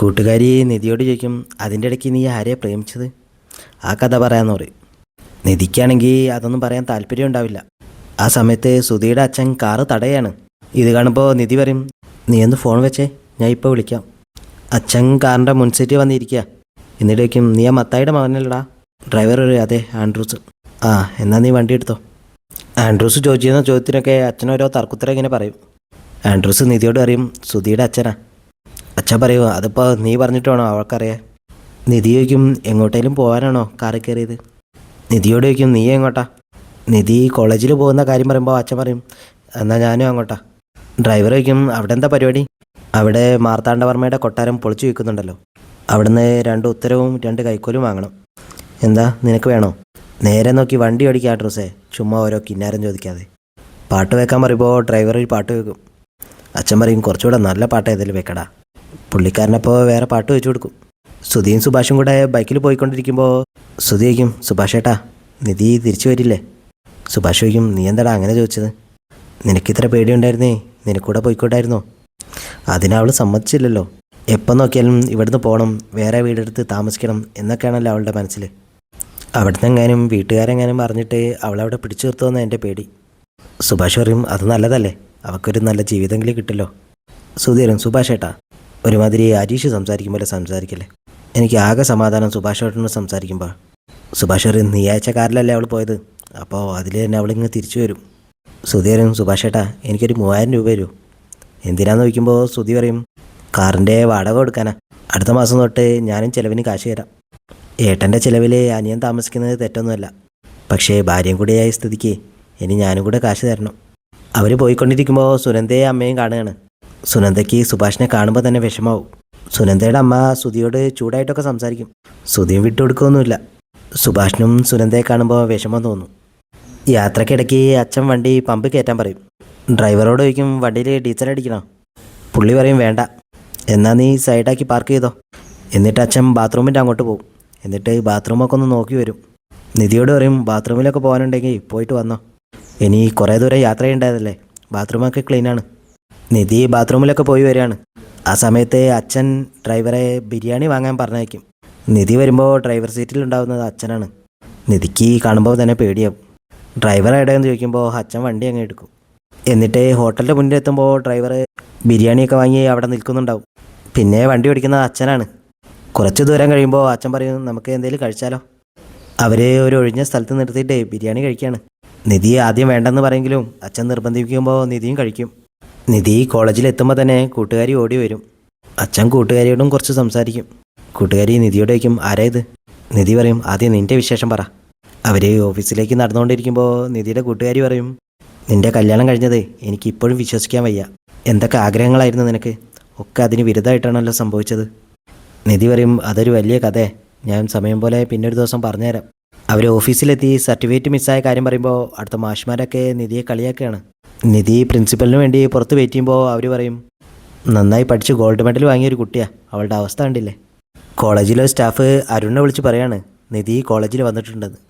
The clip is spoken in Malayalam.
കൂട്ടുകാരി നിധിയോട് ചോദിക്കും അതിന്റെ ഇടയ്ക്ക് നീ ആരെയാ പ്രേമിച്ചത്? ആ കഥ പറയാമെന്ന് പറയും. നിധിക്കാണെങ്കിൽ അതൊന്നും പറയാൻ താല്പര്യം ഉണ്ടാവില്ല. ആ സമയത്ത് സുധിയുടെ അച്ഛൻ കാറ് തടയാണ്. ഇത് കാണുമ്പോൾ നിധി പറയും നീ ഒന്ന് ഫോൺ വെച്ചേ ഞാൻ ഇപ്പോൾ വിളിക്കാം. അച്ഛൻ കാറിന്റെ മുൻസീറ്റ് വന്നിരിക്കുക എന്നിട്ട് വയ്ക്കും നീ ആ മത്തായിയുടെ മകനല്ലടാ? ഡ്രൈവർ ഒരു അതെ ആൻഡ്രൂസ്. ആ എന്നാൽ നീ വണ്ടി എടുത്തോ? ആൻഡ്രൂസ് ചോദിച്ചിരുന്ന ചോദ്യത്തിനൊക്കെ അച്ഛനോരോ തർക്കുത്തരം ഇങ്ങനെ പറയും. ആൻഡ്രൂസ് നിധിയോട് പറയും സുധിയുടെ അച്ഛനാ. അച്ഛൻ പറയുക അതിപ്പോൾ നീ പറഞ്ഞിട്ട് വേണോ അവൾക്കറിയാൻ? നിധി ചോദിക്കും എങ്ങോട്ടേലും പോകാനാണോ കാറി കയറിയത്? നിധിയോട് ചോദിക്കും നീ എങ്ങോട്ടാ? നിധി കോളേജിൽ പോകുന്ന കാര്യം പറയുമ്പോൾ അച്ഛൻ പറയും എന്നാൽ ഞാനും അങ്ങോട്ടാ. ഡ്രൈവർ ചോദിക്കും അവിടെ എന്താ പരിപാടി? അവിടെ മാർത്താണ്ഡവർമ്മയുടെ കൊട്ടാരം പൊളിച്ചു വയ്ക്കുന്നുണ്ടല്ലോ അവിടുന്ന് രണ്ട് ഉത്തരവും രണ്ട് കൈക്കോലും വാങ്ങണം. എന്താ നിനക്ക് വേണോ? നേരെ നോക്കി വണ്ടി ഓടിക്കുക ഡ്രസ്സേ ചുമ്മാ ഓരോ കിന്നാരം ചോദിക്കാതെ. പാട്ട് വെക്കാൻ പറയുമ്പോൾ ഡ്രൈവർ ഒരു പാട്ട് വെക്കും. അച്ഛൻ പറയും കുറച്ചുകൂടെ നല്ല പാട്ട് ഏതെങ്കിലും വെക്കടാ. പുള്ളിക്കാരനപ്പോൾ വേറെ പാട്ട് വെച്ചു കൊടുക്കും. സുധിയും സുഭാഷും കൂടെ ബൈക്കിൽ പോയിക്കൊണ്ടിരിക്കുമ്പോൾ സുധി ചോദിക്കും സുഭാഷ് ഏട്ടാ നിധി തിരിച്ചു വരില്ലേ? സുഭാഷ് ചോദിക്കും നീ എന്താടാ അങ്ങനെ ചോദിച്ചത്? നിനക്കിത്ര പേടിയുണ്ടായിരുന്നേ നിനക്കൂടെ പോയിക്കോട്ടായിരുന്നോ? അതിനവൾ സമ്മതിച്ചില്ലല്ലോ. എപ്പോൾ നോക്കിയാലും ഇവിടുന്ന് പോകണം വേറെ വീടെടുത്ത് താമസിക്കണം എന്നൊക്കെയാണല്ലോ അവളുടെ മനസ്സിൽ അവിടുന്ന് എങ്ങാനും വീട്ടുകാരെങ്ങാനും പറഞ്ഞിട്ട് അവളവിടെ പിടിച്ചു നിർത്തുമെന്ന് എന്റെ പേടി. സുഭാഷ് പറയും അത് നല്ലതല്ലേ അവൾക്കൊരു നല്ല ജീവിതമെങ്കിലും കിട്ടല്ലോ സുധീരൻ സുഭാഷ് ഏട്ടാ ഒരുമാതിരി അരീഷ് സംസാരിക്കും പോലെ സംസാരിക്കല്ലേ? എനിക്ക് ആകെ സമാധാനം സുഭാഷ് ഏട്ടനോട് സംസാരിക്കുമ്പോൾ സുഭാഷ് ഏട്ടൻ നീ അയച്ച കാറിലല്ലേ അവൾ പോയത്? അപ്പോൾ അതിൽ തന്നെ അവളിങ്ങ് തിരിച്ചു വരും. സുധീരൻ സുഭാഷ് ഏട്ടാ എനിക്കൊരു മൂവായിരം രൂപ തരൂ. എന്തിനാന്ന് ചോദിക്കുമ്പോൾ സുധി പറയും കാറിന്റെ വാടക കൊടുക്കാനാ. അടുത്ത മാസം തൊട്ട് ഞാനും ചിലവിന് കാശ് തരാം. ഏട്ടന്റെ ചിലവിൽ അനിയൻ താമസിക്കുന്നത് തെറ്റൊന്നുമല്ല. പക്ഷേ ഭാര്യയും കൂടിയായ സ്ഥിതിക്ക് ഇനി ഞാനും കൂടെ കാശ് തരണം. അവർ പോയിക്കൊണ്ടിരിക്കുമ്പോൾ സുനന്ദയെ അമ്മയും കാണുകയാണ്. സുനന്ദയ്ക്ക് സുഭാഷിനെ കാണുമ്പോൾ തന്നെ വിഷമാവും. സുനന്ദയുടെ അമ്മ സുധിയോട് ചൂടായിട്ടൊക്കെ സംസാരിക്കും. സുധിയും വിട്ടുകൊടുക്കുകയൊന്നുമില്ല സുഭാഷിനും സുനന്ദയെ കാണുമ്പോൾ വിഷമം തോന്നും. യാത്രക്കിടയ്ക്ക് അച്ഛൻ വണ്ടി പമ്പ് കയറ്റാൻ പറയും. ഡ്രൈവറോട് ചോദിക്കും വണ്ടിയിൽ ഡീസൽ അടിക്കണോ? പുള്ളി പറയും വേണ്ട. എന്നാൽ നീ സൈഡാക്കി പാർക്ക് ചെയ്തോ. എന്നിട്ട് അച്ഛൻ ബാത്റൂമിന്റെ അങ്ങോട്ട് പോകും എന്നിട്ട് ബാത്റൂമൊക്കെ ഒന്ന് നോക്കി വരും. നിധിയോട് പറയും ബാത്റൂമിലൊക്കെ പോകാനുണ്ടെങ്കിൽ പോയിട്ട് വന്നോ. ഇനി കുറേ ദൂരം യാത്ര ചെയ്യേണ്ടതല്ലേ? ബാത്റൂമൊക്കെ ക്ലീനാണ്. നിധി ബാത്റൂമിലൊക്കെ പോയി വരികയാണ്. ആ സമയത്ത് അച്ഛൻ ഡ്രൈവറെ ബിരിയാണി വാങ്ങാൻ പറഞ്ഞയക്കും. നിധി വരുമ്പോൾ ഡ്രൈവർ സീറ്റിൽ ഉണ്ടാവുന്നത് അച്ഛനാണ്. നിധിക്ക് കാണുമ്പോൾ തന്നെ പേടിയാവും. ഡ്രൈവർ എവിടെയെന്ന് ചോദിക്കുമ്പോൾ അച്ഛൻ വണ്ടി അങ്ങ് എടുക്കും. എന്നിട്ട് ഹോട്ടലിന്റെ മുന്നിൽ എത്തുമ്പോൾ ഡ്രൈവർ ബിരിയാണിയൊക്കെ വാങ്ങി അവിടെ നിൽക്കുന്നുണ്ടാവും. പിന്നെ വണ്ടി ഓടിക്കുന്നത് അച്ഛനാണ്. കുറച്ച് ദൂരം കഴിയുമ്പോൾ അച്ഛൻ പറയും നമുക്ക് എന്തെങ്കിലും കഴിച്ചാലോ? അവർ ഒരു ഒഴിഞ്ഞ സ്ഥലത്ത് നിർത്തിയിട്ട് ബിരിയാണി കഴിക്കുകയാണ് നിധി ആദ്യം വേണ്ടെന്ന് പറയെങ്കിലും അച്ഛൻ നിർബന്ധിക്കുമ്പോൾ നിധിയും കഴിക്കും. നിധി കോളേജിൽ എത്തുമ്പോൾ തന്നെ കൂട്ടുകാരി ഓടി വരും. അച്ഛൻ കൂട്ടുകാരിയോടും കുറച്ച് സംസാരിക്കും. കൂട്ടുകാരി നിധിയോട് ചോദിക്കും ആരാ ഇത്? നിധി പറയും ആദ്യം നിന്റെ വിശേഷം പറ. അവർ ഓഫീസിലേക്ക് നടന്നുകൊണ്ടിരിക്കുമ്പോൾ നിധിയുടെ കൂട്ടുകാരി പറയും നിന്റെ കല്യാണം കഴിഞ്ഞത് എനിക്ക് ഇപ്പോഴും വിശ്വസിക്കാൻ വയ്യ. എന്തൊക്കെ ആഗ്രഹങ്ങളായിരുന്നു നിനക്ക്? ഒക്കെ അതിന് വിരുദ്ധമായിട്ടാണല്ലോ സംഭവിച്ചത്. നിധി പറയും അതൊരു വലിയ കഥയെ. ഞാൻ സമയം പോലെ പിന്നെ ഒരു ദിവസം പറഞ്ഞുതരാം. അവർ ഓഫീസിലെത്തി സർട്ടിഫിക്കറ്റ് മിസ്സായ കാര്യം പറയുമ്പോൾ അടുത്ത മാഷ്മാരൊക്കെ നിധിയെ കളിയാക്കുകയാണ്. നിധി പ്രിൻസിപ്പലിന് വേണ്ടി പുറത്ത് വെയിറ്റ് ചെയ്യുമ്പോൾ അവർ പറയും നന്നായി പഠിച്ച് ഗോൾഡ് മെഡൽ വാങ്ങിയൊരു കുട്ടിയാ അവളുടെ അവസ്ഥ കണ്ടില്ലേ? കോളേജിലെ സ്റ്റാഫ് അരുണിനെ വിളിച്ച് പറയാണ് നിധി കോളേജിൽ വന്നിട്ടുണ്ടെന്ന്.